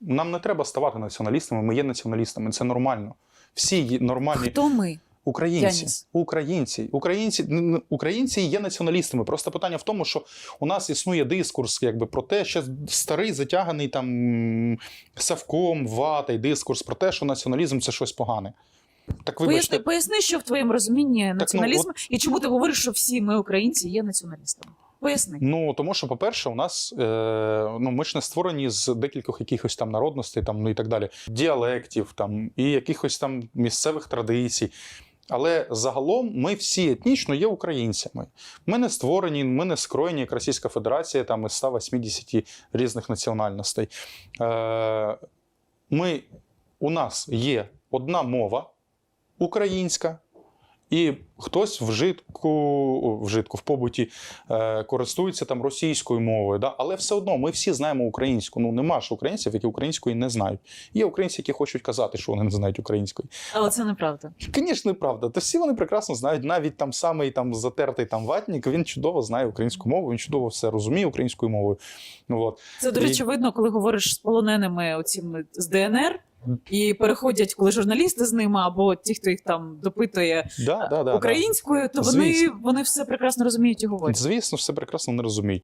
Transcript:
Нам не треба ставати націоналістами, ми є націоналістами, це нормально. Всі є нормальні Хто ми? українці. Яніс? Українці, українці, українці є націоналістами. Просто питання в тому, що у нас існує дискурс, якби про те, що старий затяганий там Савком, ватий дискурс про те, що націоналізм це щось погане. Так вибачте, Поясни, поясни, що в твоєму розумінні націоналізм, і чому ти говориш, що всі ми, українці, є націоналістами? Поясни. Ну тому що, по-перше, у нас е, ну ми ж не створені з декількох якихось там народностей, там ну і так далі, діалектів там і якихось там місцевих традицій. Але загалом ми всі етнічно є українцями. Ми не створені, ми не скроєні як Російська Федерація там із 180 різних національностей. Е, ми, у нас є одна мова українська, і хтось в житку, в побуті е, користується там російською мовою. Да? Але все одно ми всі знаємо українську. Ну нема ж українців, які української не знають. Є українці, які хочуть казати, що вони не знають української. Але це неправда. Звісно, правда. То всі вони прекрасно знають. Навіть там самий там затертий там ватник, він чудово знає українську мову, він чудово все розуміє українською мовою. Ну от Це, до І- видно, коли говориш з полоненими оціми з ДНР. І переходять, коли журналісти з ними, або ті, хто їх там допитує да, да, да, українською, то вони, вони все прекрасно розуміють і говорять. Звісно, все прекрасно не розуміють.